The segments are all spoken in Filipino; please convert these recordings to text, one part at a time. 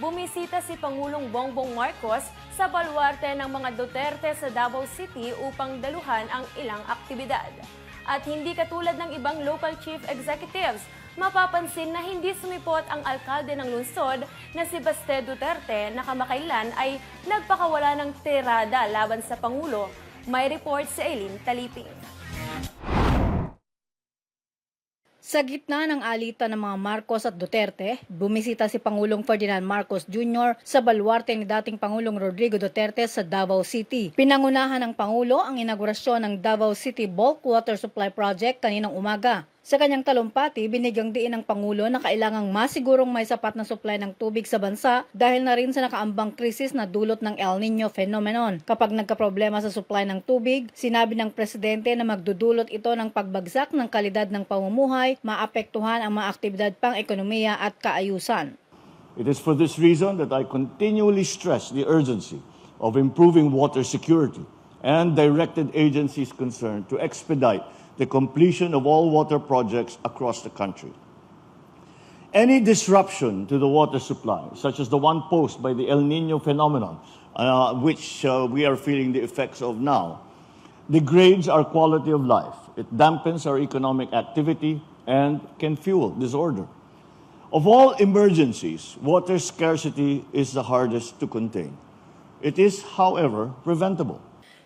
bumisita si Pangulong Bongbong Marcos sa baluarte ng mga Duterte sa Davao City upang daluhan ang ilang aktibidad. At hindi katulad ng ibang local chief executives, mapapansin na hindi sumipot ang alkalde ng lungsod na si Baste Duterte na kamakailan ay nagpakawala ng tirada laban sa Pangulo. May report si Eileen Taliping. Sa gitna ng alitan ng mga Marcos at Duterte, bumisita si Pangulong Ferdinand Marcos Jr. sa baluarte ni dating Pangulong Rodrigo Duterte sa Davao City. Pinangunahan ng Pangulo ang inaugurasyon ng Davao City Bulk Water Supply Project kaninang umaga. Sa kanyang talumpati, binigyang diin ng Pangulo na kailangang masigurong may sapat na supply ng tubig sa bansa dahil na rin sa nakaambang krisis na dulot ng El Nino phenomenon. Kapag nagkaproblema sa supply ng tubig, sinabi ng presidente na magdudulot ito ng pagbagsak ng kalidad ng pamumuhay, maapektuhan ang mga aktibidad pang ekonomiya at kaayusan. It is for this reason that I continually stress the urgency of improving water security and directed agencies concerned to expedite the completion of all water projects across the country. Any disruption to the water supply, such as the one posed by the El Nino phenomenon, uh, which uh, we are feeling the effects of now, degrades our quality of life. It dampens our economic activity and can fuel disorder. Of all emergencies, water scarcity is the hardest to contain. It is, however, preventable.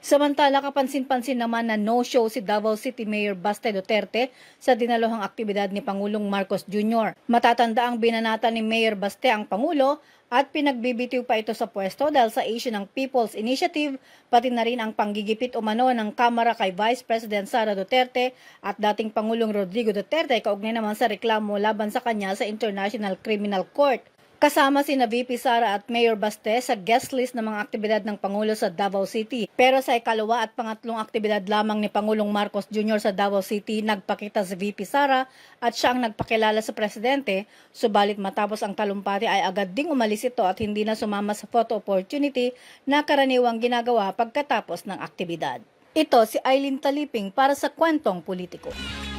Samantala, kapansin-pansin naman na no-show si Davao City Mayor Baste Duterte sa dinalohang aktibidad ni Pangulong Marcos Jr. Matatanda ang binanata ni Mayor Baste ang Pangulo at pinagbibitiw pa ito sa pwesto dahil sa issue ng People's Initiative, pati na rin ang panggigipit umano ng Kamara kay Vice President Sara Duterte at dating Pangulong Rodrigo Duterte kaugnay naman sa reklamo laban sa kanya sa International Criminal Court. Kasama si VP Sara at Mayor Baste sa guest list ng mga aktibidad ng Pangulo sa Davao City. Pero sa ikalawa at pangatlong aktibidad lamang ni Pangulong Marcos Jr. sa Davao City, nagpakita si VP Sara at siya ang nagpakilala sa presidente. Subalit matapos ang talumpati ay agad ding umalis ito at hindi na sumama sa photo opportunity na karaniwang ginagawa pagkatapos ng aktibidad. Ito si Eileen Taliping para sa Kwentong Politiko.